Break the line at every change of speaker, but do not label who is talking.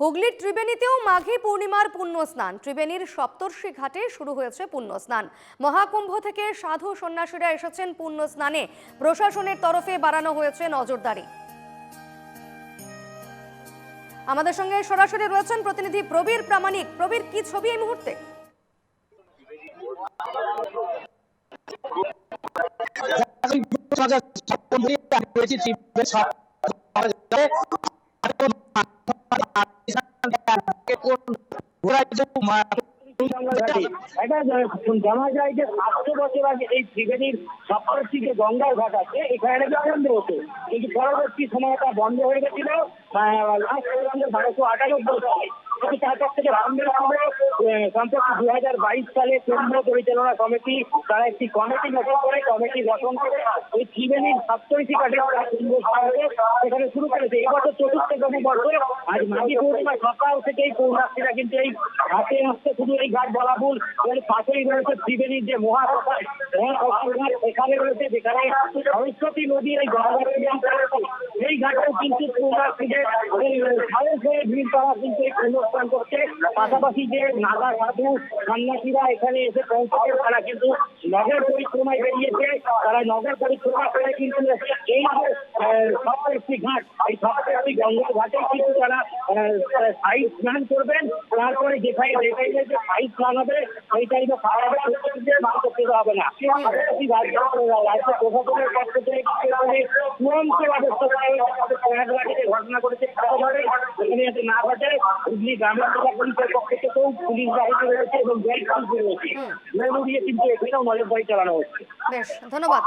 হুগলির ত্রিবেণীতেও মাঘী পূর্ণিমার পুণ্য স্নান ত্রিবেণীর সপ্তর্ষি ঘাটে শুরু হয়েছে পুণ্য স্নান মহাকুম্ভ থেকে সাধু সন্ন্যাসীরা এসেছেন পুণ্য স্নানে প্রশাসনের তরফে বাড়ানো হয়েছে নজরদারি। আমাদের সঙ্গে সরাসরি রয়েছেন প্রতিনিধি প্রবীর প্রামাণিক। প্রবীর, কি ছবি এই মুহূর্তে?
এটা জানা যায় যে সাতশো বছর এই ত্রিবেণীর সপ্তর্ষি যে গঙ্গার ঘাট আছে এখানে নাকি আনন্দ হতো কিন্তু পরবর্তী সময় এটা বন্ধ হয়ে গেছিল বারোশো আটানব্বই সালে কিন্তু তারপর থেকে রামদেব আমরা সম্প্রতি দু হাজার বাইশ সালে কুম্ভ পরিচালনা কমিটি, তারা একটি কমিটি গঠন করে, কমিটি গঠন করে ওই ত্রিবেণীর তারা কুম্ভ স্নানকে সেখানে শুরু করেছে। এবছর চতুর্থতম বর্ষ আজ মাঘী পূর্ণিমা সকাল থেকেই পূর্ণার্থীরা কিন্তু এই ঘাটে আসছে শুধু এই ঘাট বলা ভুল এর পাশেই রয়েছে ত্রিবেণীর যে মহাপ্রসাদ মহাপ্রসাদ এখানে রয়েছে, যেখানে সরস্বতী নদী এই গঙ্গা এই ঘাটেও কিন্তু পূর্ণার্থীদের সাহস ভিড় করা কিন্তু এই অনুষ্ঠান করছে। পাশাপাশি যে নাগা সাধু সন্ন্যাসীরা এখানে এসে পৌঁছাবে তারা কিন্তু নগর পরিক্রমায় বেরিয়েছে। তারা নগর পরিক্রমা করে কিন্তু এই যে ঘাট। এই সপ্তর্ষি গঙ্গা ঘাটে কিন্তু তারা সাইড স্নান করবেন। তারপরে যেখানে যেখানে যে সাইড স্নান হবে সেই টাইমে খাওয়া হবে না। প্রশাসনের পক্ষ থেকে ব্যবস্থা করা ঘটনা করেছে এখানে যাতে না ঘটে হুগলি গ্রামীণ জেলা পুলিশের পক্ষ থেকেও পুলিশ বাহিনী রয়েছে এবং জেল কাউন্সিল রয়েছে। কিন্তু এখানেও নজরদারি চালানো হচ্ছে।
বেশ ধন্যবাদ